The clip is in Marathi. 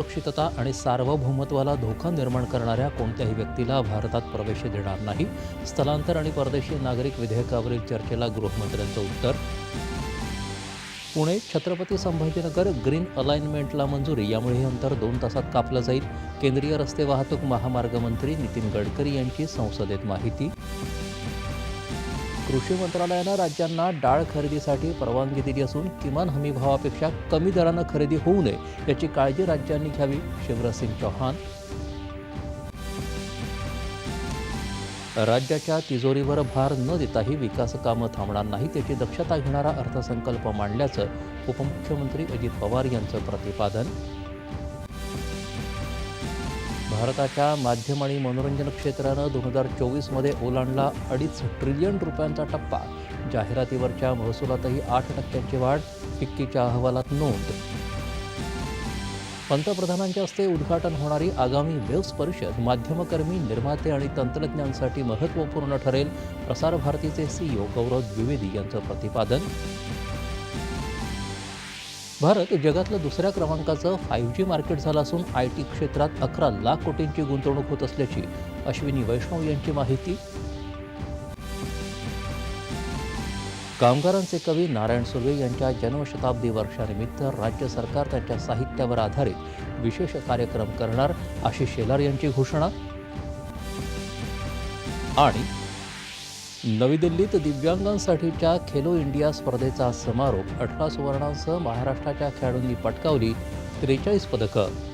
सुरक्षितता आणि सार्वभौमत्वाला धोका निर्माण करणाऱ्या कोणत्याही व्यक्तीला भारतात प्रवेश देणार नाही. स्थलांतर आणि परदेशी नागरिक विधेयकावरील चर्चेला गृहमंत्र्यांचं उत्तर. पुणे छत्रपती संभाजीनगर ग्रीन अलाइनमेंटला मंजुरी यामुळे हे अंतर दोन तासात कापलं जाईल. केंद्रीय रस्ते वाहतूक महामार्ग मंत्री नितीन गडकरी यांची संसदेत माहिती. कृषी मंत्रालयानं राज्यांना डाळ खरेदीसाठी परवानगी दिली असून किमान हमी भावापेक्षा कमी दरानं खरेदी होऊ नये याची काळजी राज्यांनी घ्यावी. शिवराजसिंग चौहान. राज्याच्या तिजोरीवर भार न देताही विकास कामं थांबणार नाही त्याची दक्षता घेणारा अर्थसंकल्प मांडल्याचं उपमुख्यमंत्री अजित पवार यांचं प्रतिपादन. भारताच्या माध्यम आणि मनोरंजन क्षेत्रानं दोन हजार चोवीसमध्ये ओलांडला अडीच ट्रिलियन रुपयांचा टप्पा. जाहिरातीवरच्या महसुलातही आठ टक्क्यांची वाढ फिक्कीच्या अहवालात नोंद. पंतप्रधानांच्या हस्ते उद्घाटन होणारी आगामी वेव्स परिषद माध्यमकर्मी निर्माते आणि तंत्रज्ञांसाठी महत्त्वपूर्ण ठरेल प्रसार भारतीचे सीईओ गौरव द्विवेदी यांचं प्रतिपादन भारत जगातलं दुसऱ्या क्रमांकाचं फाईव्ह जी मार्केट झालं असून आय टी क्षेत्रात अकरा लाख कोटींची गुंतवणूक होत असल्याची अश्विनी वैष्णव यांची माहिती. कामगारांचे कवी नारायण सुर्वे यांच्या जन्मशताब्दी वर्षानिमित्त राज्य सरकार त्यांच्या साहित्यावर आधारित विशेष कार्यक्रम करणार अशी शेलार यांची घोषणा. आणि नवी दिल्लीत दिव्यांगांसाठीच्या खेलो इंडिया स्पर्धेचा समारोप अठरा सुवर्णांसह महाराष्ट्राच्या खेळाडूंनी पटकावली त्रेचाळीस पदकं.